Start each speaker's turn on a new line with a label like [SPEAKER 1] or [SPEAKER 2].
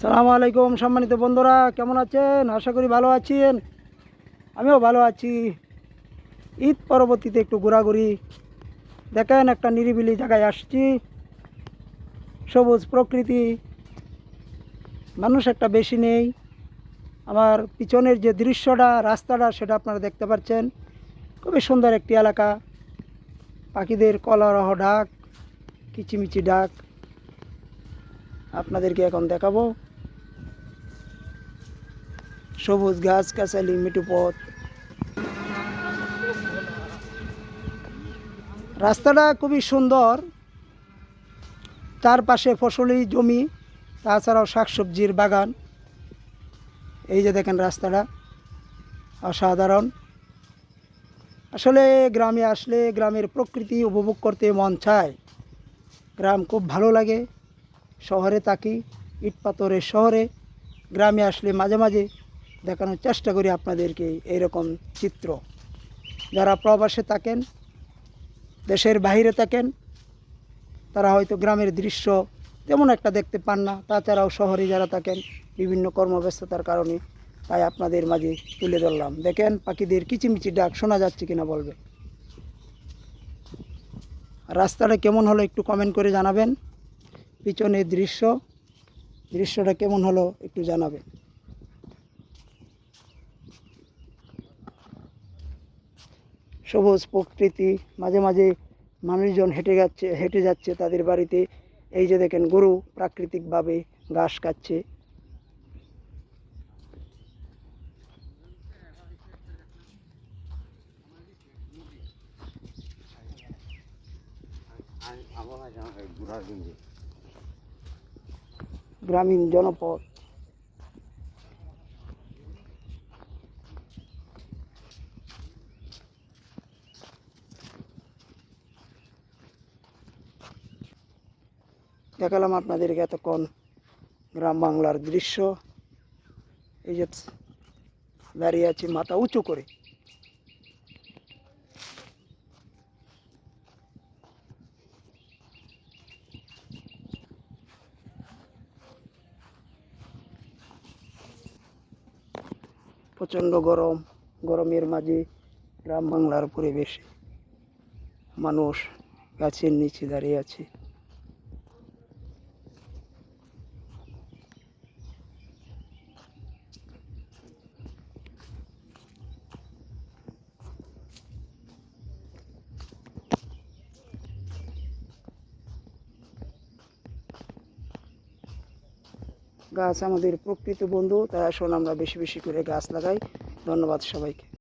[SPEAKER 1] সালামু আলাইকুম সম্মানিত বন্ধুরা, কেমন আছেন? আশা করি ভালো আছেন। আমিও ভালো আছি। ঈদ পরবর্তীতে একটু ঘোরাঘুরি। দেখেন একটা নিরিবিলি জায়গায় আসছি। সবুজ প্রকৃতি। মানুষ একটা বেশি নেই। আমার পিছনের যে দৃশ্যটা, রাস্তাটা, সেটা আপনারা দেখতে পাচ্ছেন। খুবই সুন্দর একটি এলাকা। পাখিদের কলরহ ডাক, কিচিমিচি ডাক। আপনাদেরকে এখন দেখাবো। সবুজ গাছ গাছালি মিটু পথ। রাস্তাটা খুবই সুন্দর। চারপাশে ফসলি জমি, তাছাড়াও শাকসবজির বাগান। এই যে দেখেন রাস্তাটা, অসাধারণ। আসলে গ্রামে আসলে গ্রামের প্রকৃতি উপভোগ করতে মন চায়। গ্রাম খুব ভালো লাগে। শহরে থাকি ইট পাথরের শহরে। গ্রামে আসলে মাঝে মাঝে দেখানোর চেষ্টা করি আপনাদেরকে এইরকম চিত্র। যারা প্রবাসে থাকেন, দেশের বাইরে থাকেন, তারা হয়তো গ্রামের দৃশ্য তেমন একটা দেখতে পান না। তাছাড়াও শহরে যারা থাকেন, বিভিন্ন কর্মব্যস্ততার কারণে তাই আপনাদের মাঝে তুলে ধরলাম। দেখেন, পাখিদের কিচিমিচি ডাক শোনা যাচ্ছে কিনা বলবে। রাস্তাটা কেমন হলো একটু কমেন্ট করে জানাবেন। পিছনের দৃশ্য, দৃশ্যটা কেমন হলো একটু জানাবেন। সবুজ প্রকৃতি মাঝে মাঝে মানুষজন হেঁটে যাচ্ছে হেঁটে যাচ্ছে তাদের বাড়িতে। এই যে দেখেন গরু প্রাকৃতিকভাবে ঘাস খাচ্ছে। গ্রামীণ জনপদ। দেখালাম আপনাদেরকে এতক্ষণ গ্রাম বাংলার দৃশ্য। এই যে দাঁড়িয়ে আছি মাথা উঁচু করে। প্রচণ্ড গরম, গরমের মাঝে গ্রাম বাংলার পরিবেশে মানুষ গাছের নিচে দাঁড়িয়ে আছে। গাছ আমাদের প্রকৃত বন্ধু তাই আসুন আমরা বেশি বেশি করে গাছ লাগাই। ধন্যবাদ সবাইকে।